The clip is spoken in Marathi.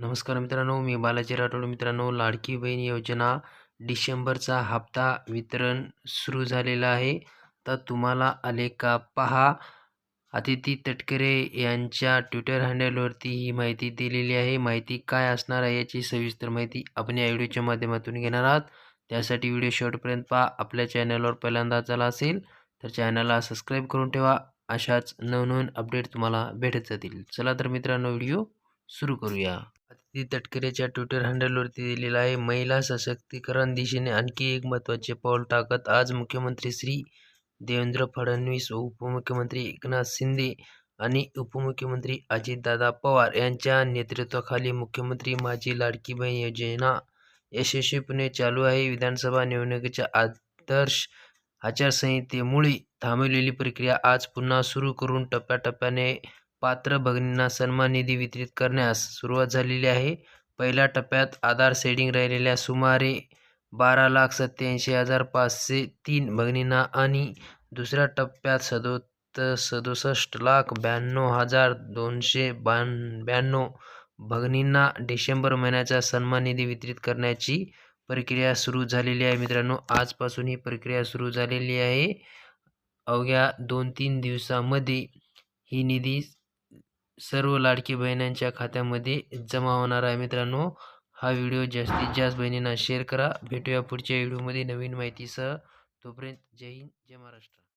नमस्कार मित्रांनो मी बालाजी राठोड. मित्रांनो लाडकी बहीण योजना डिसेंबरचा हप्ता वितरण सुरू झालेला आहे. तर तुम्हाला आले का पहा. अतिथी तटकरे यांच्या ट्विटर हँडलवरती ही माहिती दिलेली आहे. माहिती काय असणार आहे याची सविस्तर माहिती आपण या व्हिडिओच्या माध्यमातून घेणार आहात. त्यासाठी व्हिडिओ शेवटपर्यंत पहा. आपल्या चॅनलवर पहिल्यांदा झाला असेल तर चॅनलला सबस्क्राईब करून ठेवा. अशाच नवनवीन अपडेट तुम्हाला भेटत जातील. चला तर मित्रांनो व्हिडिओ सुरू करूया. अदिती तटकरेच्या ट्विटर हँडलवरती दिलेला आहे महिला सशक्तीकरण दिशेने आणखी एक महत्त्वाचे पाऊल टाकत आज मुख्यमंत्री श्री देवेंद्र फडणवीस व उपमुख्यमंत्री एकनाथ शिंदे आणि उपमुख्यमंत्री अजितदादा पवार यांच्या नेतृत्वाखाली मुख्यमंत्री माझी लाडकी बहीण योजना यशस्वीपणे चालू आहे. विधानसभा निवडणुकीच्या आदर्श आचारसंहितेमुळे थांबवलेली प्रक्रिया आज पुन्हा सुरू करून टप्प्याटप्प्याने पात्र भगिनींना सन्मान निधी वितरित करण्यास सुरुवात झालेली आहे. पहिल्या टप्प्यात आधार सेडिंग राहिलेल्या सुमारे बारा लाख सत्याऐंशी हजार पाचशे तीन भगिनींना आणि दुसऱ्या टप्प्यात सदो सदुसष्ट लाख ब्याण्णव हजार दोनशे बाण ब्याण्णव भगिनींना डिसेंबर महिन्याचा सन्मान निधी वितरित करण्याची प्रक्रिया सुरू झालेली आहे. मित्रांनो आजपासून ही प्रक्रिया सुरू झालेली आहे. अवघ्या दोन तीन दिवसामध्ये ही निधी सर्व लाडकी बहिणींच्या खात्यामध्ये जमा होणार आहे. मित्रांनो हा व्हिडिओ जास्तीत जास्त बहिणींना शेअर करा. भेटूया पुढच्या व्हिडिओमध्ये नवीन माहितीसह. तोपर्यंत जय हिंद जय महाराष्ट्र.